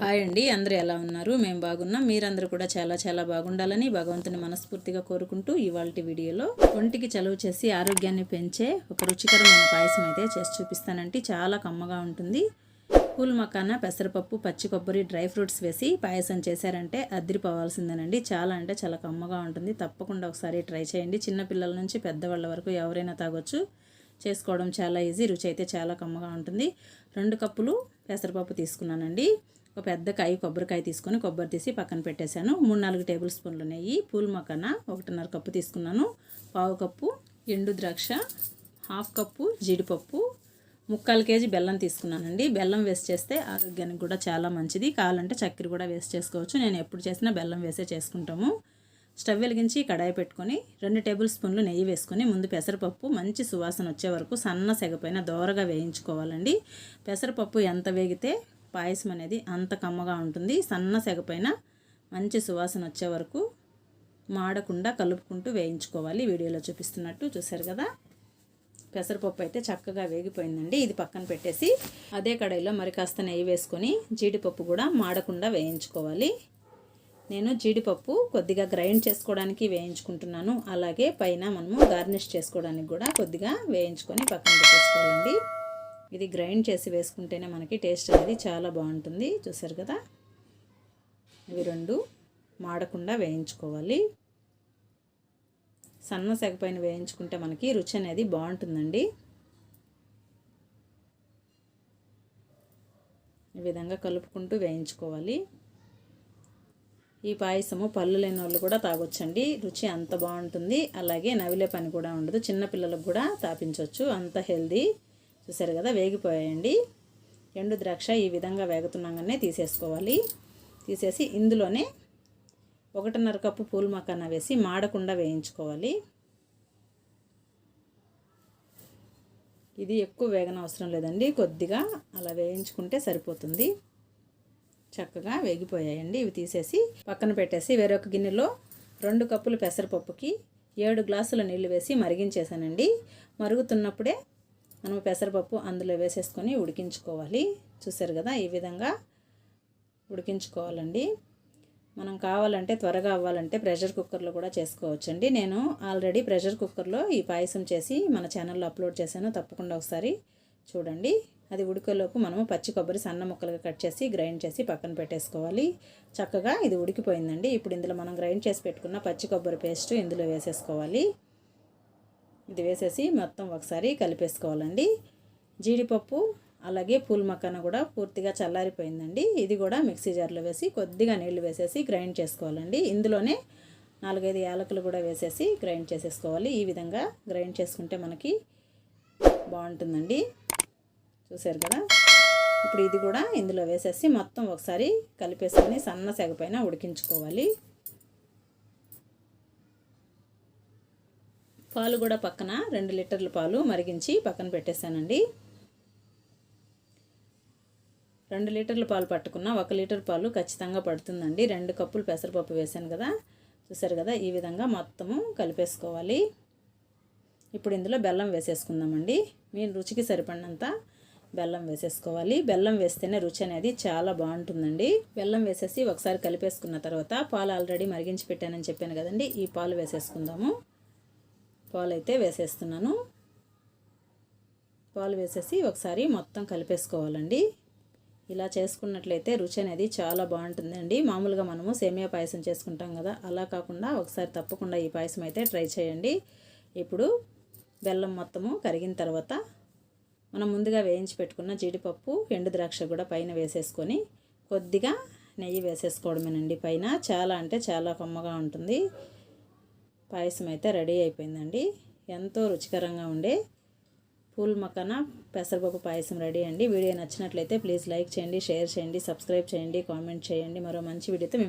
Hi అండి అందరూ ఎలా ఉన్నారు? మేము బాగున్నాం. మీరందరూ కూడా చాలా చాలా బాగుండాలని భగవంతుని మనస్ఫూర్తిగా కోరుకుంటూ ఇవాళ వీడియోలో ఒంటికి చలువ చేసి ఆరోగ్యాన్ని పెంచే ఒక రుచికరమైన పాయసం అయితే చేసి చూపిస్తానంటే చాలా కమ్మగా ఉంటుంది. పూల్ మకాన పెసరపప్పు పచ్చి కొబ్బరి డ్రై ఫ్రూట్స్ వేసి పాయసం చేశారంటే అద్దరిపోవాల్సిందేనండి చాలా అంటే చాలా కమ్మగా ఉంటుంది. తప్పకుండా ఒకసారి ట్రై చేయండి. చిన్నపిల్లల నుంచి పెద్దవాళ్ళ వరకు ఎవరైనా తాగొచ్చు. చేసుకోవడం చాలా ఈజీ రుచి అయితే చాలా కమ్మగా ఉంటుంది. రెండు కప్పులు పెసరపప్పు తీసుకున్నానండి. ఒక పెద్ద కాయ కొబ్బరికాయ తీసుకొని కొబ్బరి తీసి పక్కన పెట్టేశాను. మూడు నాలుగు టేబుల్ స్పూన్లు నెయ్యి పూల మొక్కన ఒకటిన్నర కప్పు తీసుకున్నాను. పావు కప్పు ఎండు ద్రాక్ష హాఫ్ కప్పు జీడిపప్పు ముక్కాలు కేజీ బెల్లం తీసుకున్నానండి. బెల్లం వేస్ట్ చేస్తే ఆరోగ్యానికి కూడా చాలా మంచిది. కావాలంటే చక్కెర కూడా వేస్ట్ చేసుకోవచ్చు. నేను ఎప్పుడు చేసినా బెల్లం వేసే చేసుకుంటాము. స్టవ్ వెలిగించి కడాయి పెట్టుకొని రెండు టేబుల్ స్పూన్లు నెయ్యి వేసుకొని ముందు పెసరపప్పు మంచి సువాసన వచ్చే వరకు సన్న సెగపైన దోరగా వేయించుకోవాలండి. పెసరపప్పు ఎంత వేగితే పాయసం అనేది అంత కమ్మగా ఉంటుంది. సన్న సెగపైన మంచి సువాసన వచ్చే వరకు మాడకుండా కలుపుకుంటూ వేయించుకోవాలి. వీడియోలో చూపిస్తున్నట్టు చూసారు కదా? పెసరపప్పు అయితే చక్కగా వేగిపోయిందండి. ఇది పక్కన పెట్టేసి అదే కడాయిలో మరి కాస్త నెయ్యి వేసుకొని జీడిపప్పు కూడా మాడకుండా వేయించుకోవాలి. నేను జీడిపప్పు కొద్దిగా గ్రైండ్ చేసుకోవడానికి వేయించుకుంటున్నాను. అలాగే పైన మనము గార్నిష్ చేసుకోవడానికి కూడా కొద్దిగా వేయించుకొని పక్కన పెట్టేసుకోవాలండి. ఇది గ్రైండ్ చేసి వేసుకుంటేనే మనకి టేస్ట్ అనేది చాలా బాగుంటుంది. చూసారు కదా? ఇవి రెండు మాడకుండా వేయించుకోవాలి. సన్న సెగపైన వేయించుకుంటే మనకి రుచి అనేది బాగుంటుందండి. ఈ విధంగా కలుపుకుంటూ వేయించుకోవాలి. ఈ పాయసము పళ్ళు లేని వాళ్ళు కూడా తాగొచ్చండి. రుచి అంత బాగుంటుంది. అలాగే నవిలే పని కూడా ఉండదు. చిన్నపిల్లలకు కూడా తాపించవచ్చు. అంత హెల్దీ. చూసారు కదా వేగిపోయాయండి. ఎండు ద్రాక్ష ఈ విధంగా వేగుతున్నాగానే తీసేసుకోవాలి. తీసేసి ఇందులోనే ఒకటిన్నర కప్పు పూల మకాన వేసి మాడకుండా వేయించుకోవాలి. ఇది ఎక్కువ వేగన అవసరం లేదండి కొద్దిగా అలా వేయించుకుంటే సరిపోతుంది. చక్కగా వేగిపోయాయండి. ఇవి తీసేసి పక్కన పెట్టేసి వేరొక గిన్నెలో రెండు కప్పులు పెసరపప్పుకి ఏడు గ్లాసుల నీళ్ళు వేసి మరిగించేసానండి మరుగుతున్నప్పుడే మనం పెసరపప్పు అందులో వేసేసుకొని ఉడికించుకోవాలి. చూసారు కదా ఈ విధంగా ఉడికించుకోవాలండి. మనం కావాలంటే త్వరగా అవ్వాలంటే ప్రెషర్ కుక్కర్లో కూడా చేసుకోవచ్చండి. నేను ఆల్రెడీ ప్రెషర్ కుక్కర్లో ఈ పాయసం చేసి మన ఛానల్లో అప్లోడ్ చేశాను. తప్పకుండా ఒకసారి చూడండి. అది ఉడికేలోపు మనము పచ్చి కొబ్బరి సన్న ముక్కలుగా కట్ చేసి గ్రైండ్ చేసి పక్కన పెట్టేసుకోవాలి. చక్కగా ఇది ఉడికిపోయిందండి. ఇప్పుడు ఇందులో మనం గ్రైండ్ చేసి పెట్టుకున్న పచ్చి కొబ్బరి పేస్ట్ ఇందులో వేసేసుకోవాలి. ఇది వేసేసి మొత్తం ఒకసారి కలిపేసుకోవాలండి. జీడిపప్పు అలాగే పూల్ మక్కన కూడా పూర్తిగా చల్లారిపోయిందండి. ఇది కూడా మిక్సీ జార్లో వేసి కొద్దిగా నీళ్ళు వేసేసి గ్రైండ్ చేసుకోవాలండి. ఇందులోనే నాలుగైదు యాలకులు కూడా వేసేసి గ్రైండ్ చేసేసుకోవాలి. ఈ విధంగా గ్రైండ్ చేసుకుంటే మనకి బాగుంటుందండి. చూసారు కదా? ఇప్పుడు ఇది కూడా ఇందులో వేసేసి మొత్తం ఒకసారి కలిపేసుకొని సన్న సెగపైన ఉడికించుకోవాలి. పాలు కూడా పక్కన రెండు లీటర్ల పాలు మరిగించి పక్కన పెట్టేశానండి. రెండు లీటర్ల పాలు పట్టుకున్న ఒక లీటర్ పాలు ఖచ్చితంగా పడుతుందండి. రెండు కప్పులు పెసరపప్పు వేసాను కదా. చూసారు కదా ఈ విధంగా మొత్తము కలిపేసుకోవాలి. ఇప్పుడు ఇందులో బెల్లం వేసేసుకుందామండి. మీ రుచికి సరిపడినంత బెల్లం వేసేసుకోవాలి. బెల్లం వేస్తేనే రుచి అనేది చాలా బాగుంటుందండి. బెల్లం వేసేసి ఒకసారి కలిపేసుకున్న తర్వాత పాలు ఆల్రెడీ మరిగించి పెట్టానని చెప్పాను కదండి. ఈ పాలు వేసేసుకుందాము. పాలు అయితే వేసేస్తున్నాను. పాలు వేసేసి ఒకసారి మొత్తం కలిపేసుకోవాలండి. ఇలా చేసుకున్నట్లయితే రుచి అనేది చాలా బాగుంటుందండి. మామూలుగా మనము సేమియా పాయసం చేసుకుంటాం కదా అలా కాకుండా ఒకసారి తప్పకుండా ఈ పాయసం అయితే ట్రై చేయండి. ఇప్పుడు బెల్లం మొత్తము కరిగిన తర్వాత మనం ముందుగా వేయించి పెట్టుకున్న జీడిపప్పు ఎండు ద్రాక్ష కూడా పైన వేసేసుకొని కొద్దిగా నెయ్యి వేసేసుకోవడమేనండి పైన. చాలా అంటే చాలా కమ్మగా ఉంటుంది. పాయసం అయితే రెడీ అయిపోయిందండి. ఎంతో రుచికరంగా ఉండే పూల్ మకాన పెసరపప్పు పాయసం రెడీ అండి. వీడియో నచ్చినట్లయితే ప్లీజ్ లైక్ చేయండి షేర్ చేయండి సబ్స్క్రైబ్ చేయండి కామెంట్ చేయండి. మరో మంచి వీడియోతో మేము